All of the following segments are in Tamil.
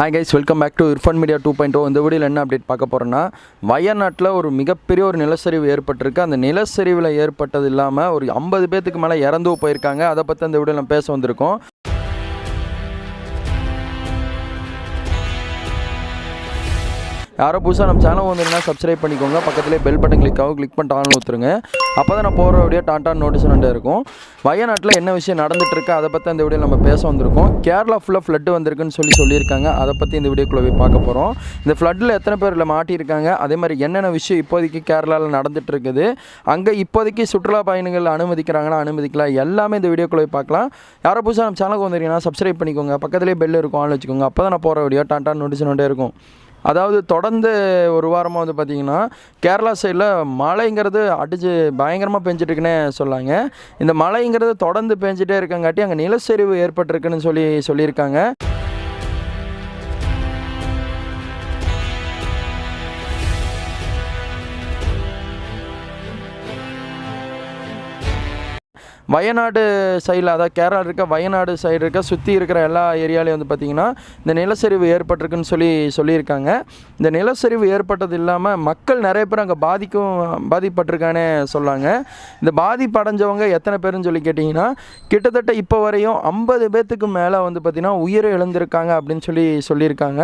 Hi guys welcome back to Irfan media two point O இந்த வீடியோவில் என்ன அப்டேட் பார்க்க போகிறோன்னா வயநாட்டில் ஒரு மிகப்பெரிய ஒரு நிலச்சரிவு ஏற்பட்டிருக்கு. அந்த நிலச்சரிவில் ஏற்பட்டது இல்லாமல் ஒரு ஐம்பது பேத்துக்கு மேலே இறந்து போயிருக்காங்க. அதை பற்றி அந்த வீடியோவில் பேச வந்திருக்கோம். யாரோ புதுசாக நம்ம சேனல் வந்தீங்கன்னா சப்ஸ்கிரைப் பண்ணிக்கோங்க. பக்கத்துலேயே பெல் பட்டன் கிளிக் ஆகும். கிளிக் பண்ணிட்டு ஆன் ஊற்றுருங்க அப்போ தான் நான் போகிற வீடியோ டாட்டான் நோட்டீஸ் இருக்கும். வயநாட்டில் என்ன விஷயம் நடந்துட்டுருக்கு அதை பற்றி அந்த வீடியோ நம்ம பேச வந்திருக்கோம். கேரளா ஃபுல்லாக ஃப்ளட்டு வந்திருக்குன்னு சொல்லி சொல்லியிருக்காங்க. அதை பற்றி இந்த வீடியோக்குள்ளே போய் பார்க்க போகிறோம் இந்த ஃப்ளட்டில் எத்தனை பேரில் மாட்டியிருக்காங்க? அதே மாதிரி என்னென்ன விஷயம் இப்போதைக்கு கேரளாவில் நடந்துட்டு இருக்குது? அங்கே இப்போதைக்கு சுற்றுலா பயணிகள் அனுமதிக்கிறாங்களா அனுமதிக்கலாம் எல்லாமே இந்த வீடியோக்குள்ளே போய் பார்க்கலாம். யாரோ புதுசாக நம்ம சேனலுக்கு வந்துருக்கீங்கன்னா சப்ஸ்கிரைப் பண்ணிக்கோங்க. பக்கத்துலேயே பெல் இருக்கும் ஆன் வச்சுக்கோங்க. அப்போ தான் நான் போகிற வீடியோ டாட்டான் நோட்டீஸ் இருக்கும். அதாவது தொடர்ந்து ஒரு வாரமாக வந்து பார்த்திங்கன்னா கேரளா சைடில் மழைங்கிறது அடிச்சு பயங்கரமாக பெஞ்சிட்ருக்குன்னே சொல்லாங்க. இந்த மழைங்கிறது தொடர்ந்து பெஞ்சிட்டே இருக்கங்காட்டி அங்கே நிலச்சரிவு ஏற்பட்டிருக்குன்னு சொல்லி சொல்லியிருக்காங்க. வயநாடு சைடில் அதாவது கேரளா இருக்க வயநாடு சைடு இருக்க சுற்றி இருக்கிற எல்லா ஏரியாலையும் வந்து பார்த்திங்கன்னா இந்த நிலச்சரிவு ஏற்பட்டிருக்குன்னு சொல்லி சொல்லியிருக்காங்க. இந்த நிலச்சரிவு ஏற்பட்டது இல்லாமல் மக்கள் நிறைய பேர் அங்கே பாதிக்கும் பாதிப்பட்டிருக்கானே சொல்லாங்க. இந்த பாதிப்படைஞ்சவங்க எத்தனை பேருன்னு சொல்லி கேட்டிங்கன்னா கிட்டத்தட்ட இப்போ வரையும் ஐம்பது பேர்த்துக்கு மேலே வந்து பார்த்திங்கன்னா உயிரை இழந்திருக்காங்க அப்படின்னு சொல்லி சொல்லியிருக்காங்க.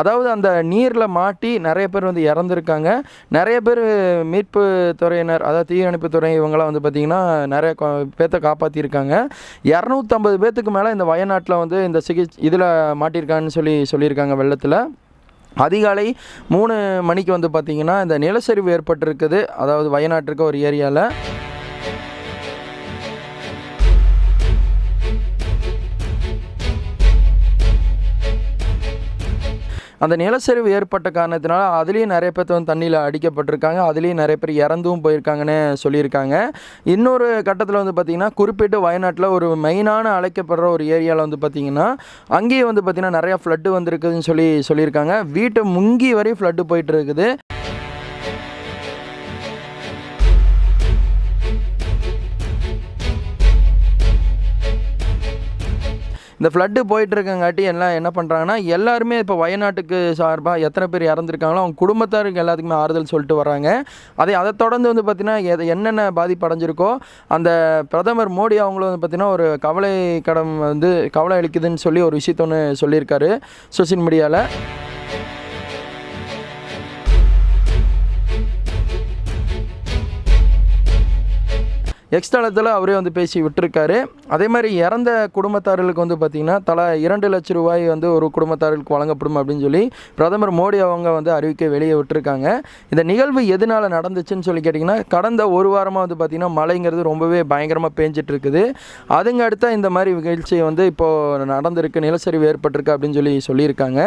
அதாவது அந்த நீரில் மாட்டி நிறைய பேர் வந்து இறந்துருக்காங்க. நிறைய பேர் மீட்பு துறையினர் அதாவது தீயணைப்பு துறை இவங்களாம் வந்து பார்த்திங்கன்னா நிறைய பேர்த்த காப்பாற்றியிருக்காங்க இரநூத்தம்பது பேர்த்துக்கு மேலே இந்த வயநாட்டில் வந்து இந்த சிகிச்சை இதில் மாட்டியிருக்காங்கன்னு சொல்லி சொல்லியிருக்காங்க வெள்ளத்தில். அதிகாலை மூணு மணிக்கு வந்து பார்த்திங்கன்னா இந்த நிலச்சரிவு ஏற்பட்டிருக்குது. அதாவது வயநாட்டிற்கு ஒரு ஏரியாவில் அந்த நிலச்சரிவு ஏற்பட்ட காரணத்தினால அதுலேயும் நிறைய பேர் வந்து தண்ணியில் அடிக்கப்பட்டிருக்காங்க. அதுலேயும் நிறைய பேர் இறந்தும் போயிருக்காங்கன்னு சொல்லியிருக்காங்க. இன்னொரு கட்டத்தில் வந்து பார்த்திங்கன்னா குறிப்பிட்டு வயநாட்டில் ஒரு மெயினான அழைக்கப்படுற ஒரு ஏரியாவில் வந்து பார்த்திங்கன்னா அங்கேயும் வந்து பார்த்திங்கன்னா நிறையா ஃப்ளட்டு வந்திருக்குதுன்னு சொல்லி சொல்லியிருக்காங்க. வீட்டை முங்கி வரையும் ஃப்ளட்டு போயிட்டு இருக்குது. இந்த ஃப்ளட்டு போயிட்டு இருக்கங்காட்டி எல்லாம் என்ன பண்ணுறாங்கன்னா எல்லாருமே இப்போ வயநாட்டுக்கு சார்பாக எத்தனை பேர் இறந்துருக்காங்களோ அவங்க குடும்பத்தாருக்கு எல்லாத்துக்குமே ஆறுதல் சொல்லிட்டு வராங்க அதே அதை தொடர்ந்து வந்து பார்த்திங்கன்னா எதை என்னென்ன பாதிப்பு அடைஞ்சிருக்கோ அந்த பிரதமர் மோடி அவங்களும் வந்து பார்த்திங்கன்னா ஒரு கவலை கடம் வந்து கவலை அளிக்குதுன்னு சொல்லி ஒரு விஷயத்த ஒன்று சொல்லியிருக்காரு சோசியல் மீடியாவில் எக்ஸ்தளத்தில் அவரே வந்து பேசி விட்டுருக்காரு. அதே மாதிரி இறந்த குடும்பத்தார்களுக்கு வந்து பார்த்திங்கன்னா தலா இரண்டு லட்ச ரூபாய் வந்து ஒரு குடும்பத்தார்களுக்கு வழங்கப்படும் அப்படின்னு சொல்லி பிரதமர் மோடி அவங்க வந்து அறிவிக்க வெளியே விட்டுருக்காங்க. இந்த நிகழ்வு எதனால் நடந்துச்சுன்னு சொல்லி கேட்டிங்கன்னா கடந்த ஒரு வாரமாக வந்து பார்த்திங்கன்னா மழைங்கிறது ரொம்பவே பயங்கரமாக பேஞ்சிட்டு இருக்குது அதுங்க அடுத்த இந்த மாதிரி நிகழ்ச்சி வந்து இப்போது நடந்திருக்கு நிலச்சரிவு ஏற்பட்டிருக்கு அப்படின்னு சொல்லி சொல்லியிருக்காங்க.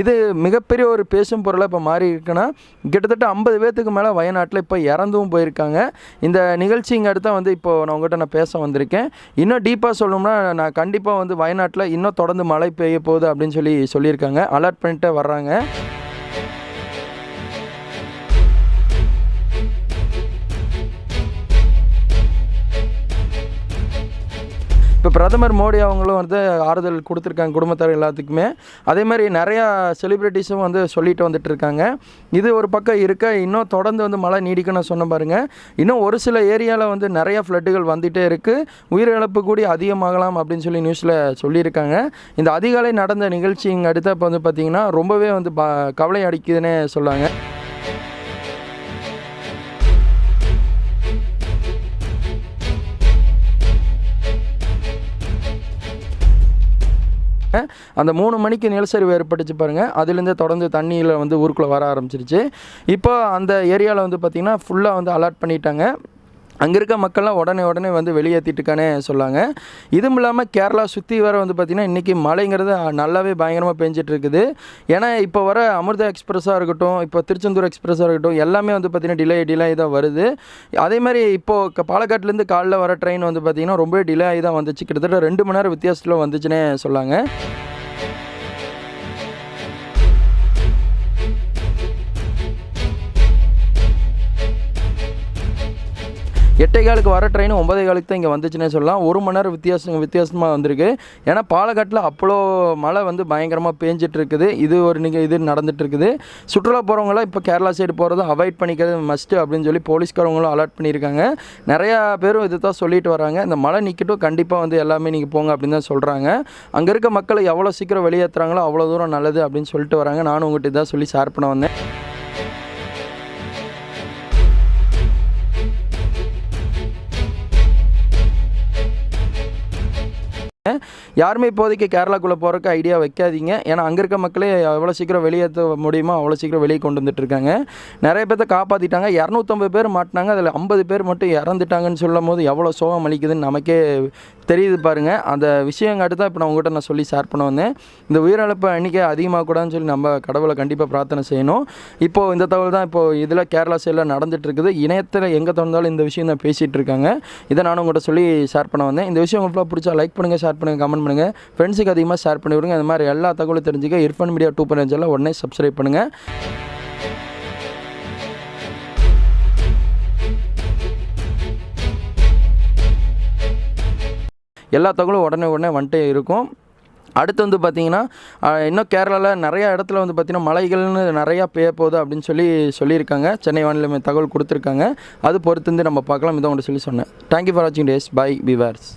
இது மிகப்பெரிய ஒரு பேசும் பொருளாக இப்போ மாறி இருக்குன்னா கிட்டத்தட்ட ஐம்பது பேர்த்துக்கு மேலே வயநாட்டில் இப்போ இறந்தும் போயிருக்காங்க. இந்த நிகழ்ச்சிங்க அடுத்த வந்து இப்போ நான் உங்கள்கிட்ட நான் பேச வந்திருக்கேன். இன்னும் டீப்பாக சொல்லணும்னா நான் கண்டிப்பாக வந்து வயநாட்டில் இன்னும் தொடர்ந்து மழை பெய்ய போகுது அப்படின்னு சொல்லி சொல்லியிருக்காங்க. அலர்ட் பண்ணிட்டு வர்றாங்க. பிரதமர் மோடி அவங்களும் வந்து ஆறுதல் கொடுத்துருக்காங்க குடும்பத்தார் எல்லாத்துக்குமே. அதே மாதிரி நிறையா செலிப்ரிட்டிஸும் வந்து சொல்லிட்டு வந்துட்டு இருக்காங்க. இது ஒரு பக்கம் இருக்க இன்னும் தொடர்ந்து வந்து மழை நீடிக்கணும்னு சொன்ன பாருங்க. இன்னும் ஒரு சில ஏரியாவில் வந்து நிறைய ஃப்ளட்டுகள் வந்துகிட்டே இருக்குது உயிரிழப்பு கூடி அதிகமாகலாம் அப்படின்னு சொல்லி நியூஸில் சொல்லியிருக்காங்க. இந்த அதிகாலை நடந்த நிகழ்ச்சிங்க அடுத்த இப்போ வந்து பார்த்திங்கன்னா ரொம்பவே வந்து ப கவலை அடிக்குதுன்னே சொல்லாங்க. அந்த மூணு மணிக்கு நிலச்சரிவு ஏற்பட்டுச்சு பாருங்கள் அதுலேருந்து தொடர்ந்து தண்ணியில் வந்து ஊருக்குள்ளே வர ஆரம்பிச்சிருச்சு. இப்போ அந்த ஏரியாவில் வந்து பார்த்திங்கன்னா ஃபுல்லாக வந்து அலர்ட் பண்ணிட்டாங்க. அங்கே இருக்க மக்கள்லாம் உடனே உடனே வந்து வெளியேற்றிட்டுக்கானே சொல்லாங்க. இதுவும் இல்லாமல் கேரளா சுற்றி வர வந்து பார்த்திங்கன்னா இன்றைக்கி மழைங்கிறது நல்லாவே பயங்கரமாக பெஞ்சிட்டு இருக்குது ஏன்னா இப்போ வர அமிர்தா எக்ஸ்பிரஸாக இருக்கட்டும் இப்போ திருச்செந்தூர் எக்ஸ்பிரஸாக இருக்கட்டும் எல்லாமே வந்து பார்த்திங்கன்னா டிலே டிலே ஆகி தான் வருது. அதே மாதிரி இப்போது பாலக்காட்டிலேருந்து காலைல வர ட்ரெயின் வந்து பார்த்திங்கன்னா ரொம்பவே டிலே ஆகி தான் வந்துச்சு. கிட்டத்தட்ட ரெண்டு மணி நேரம் வித்தியாசத்தில் வந்துச்சுன்னே சொல்லாங்க. எட்டே காலுக்கு வர ட்ரெயின் ஒன்பதே காலுக்கு தான் இங்கே வந்துச்சுன்னே சொல்லலாம். ஒரு மணி நேரம் வித்தியாசம் வித்தியாசமாக வந்திருக்கு. ஏன்னா பாலக்காட்டில் அவ்வளோ மழை வந்து பயங்கரமாக பேஞ்சிட்டு இருக்குது இது ஒரு நீங்கள் இது நடந்துட்டு இருக்குது சுற்றுலா போகிறவங்களாம் இப்போ கேரளா சைடு போகிறத அவாய்ட் பண்ணிக்கிறது மஸ்ட்டு அப்படின்னு சொல்லி போலீஸ்காரவங்களும் அலர்ட் பண்ணியிருக்காங்க. நிறையா பேரும் இது தான் சொல்லிட்டு வராங்க. இந்த மழை நிற்கட்டும் கண்டிப்பாக வந்து எல்லாமே நீங்கள் போங்க அப்படின்னு தான் சொல்கிறாங்க அங்கே இருக்க மக்களை எவ்வளோ சீக்கிரம் வெளியேற்றுறாங்களோ அவ்வளோ தூரம் நல்லது அப்படின்னு சொல்லிட்டு வராங்க. நானும் உங்கள்கிட்ட இதான் சொல்லி ஷேர் பண்ண வந்தேன். யாருமே இப்போதைக்கு கேரளாக்குள்ளே போகிறக்கு ஐடியா வைக்காதீங்க. ஏன்னா அங்கே இருக்க மக்களே எவ்வளோ சீக்கிரம் வெளியேற்ற முடியுமோ அவ்வளோ சீக்கிரம் வெளியே கொண்டு வந்துட்டு இருக்காங்க. நிறைய பேர்த்த காப்பாற்றிட்டாங்க இரநூத்தம்பது பேர் மாட்டினாங்க. அதில் ஐம்பது பேர் மட்டும் இறந்துட்டாங்கன்னு சொல்லும் போது எவ்வளோ சோகம் அளிக்குதுன்னு நமக்கே தெரியுது பாருங்கள் அந்த விஷயங்காட்டு தான் இப்போ நான் உங்கள்கிட்ட நான் சொல்லி ஷேர் பண்ண வந்தேன். இந்த உயிரிழப்பு எண்ணிக்கை அதிகமாக கூடாதுன்னு சொல்லி நம்ம கடவுளை கண்டிப்பாக பிரார்த்தனை செய்யணும். இப்போது இந்த தகவல் தான் இப்போது இதில் கேரளா சைடில் நடந்துகிட்டு இருக்குது. இணையத்தில் எங்கே திறந்தாலும் இந்த விஷயம் தான் பேசிகிட்டு இருக்காங்க. இதை நானும் உங்கள்கிட்ட சொல்லி ஷேர் பண்ண வந்தேன். இந்த விஷயம் உங்களுக்கு பிடிச்சா லைக் பண்ணுங்கள் ஷேர் பண்ணுங்கள் கமெண்ட் பண்ணுங்கள் ஃப்ரெண்ட்ஸுக்கு அதிகமாக ஷேர் பண்ணி விடுங்க. இந்த மாதிரி எல்லா தகவலும் தெரிஞ்சுக்க இர்ஃபன் மீடியா டூ பாயிண்ட் எல்லாம் உடனே சப்ஸ்கிரைப் பண்ணுங்கள் எல்லா தகவலும் உடனே உடனே வந்துட்டே இருக்கும். அடுத்து வந்து பார்த்திங்கன்னா இன்னும் கேரளாவில் நிறையா இடத்துல வந்து பார்த்திங்கன்னா மலைகள்னு நிறையா பெய்ய போகுது அப்படின்னு சொல்லி சொல்லியிருக்காங்க. சென்னை வானிலை தகவல் கொடுத்துருக்காங்க. அது பொறுத்து வந்து நம்ம பார்க்கலாம். இதை உங்கள்கிட்ட சொல்லி சொன்னேன். தேங்க்யூ ஃபார் வாட்சிங் டேஸ் பை விவர்ஸ்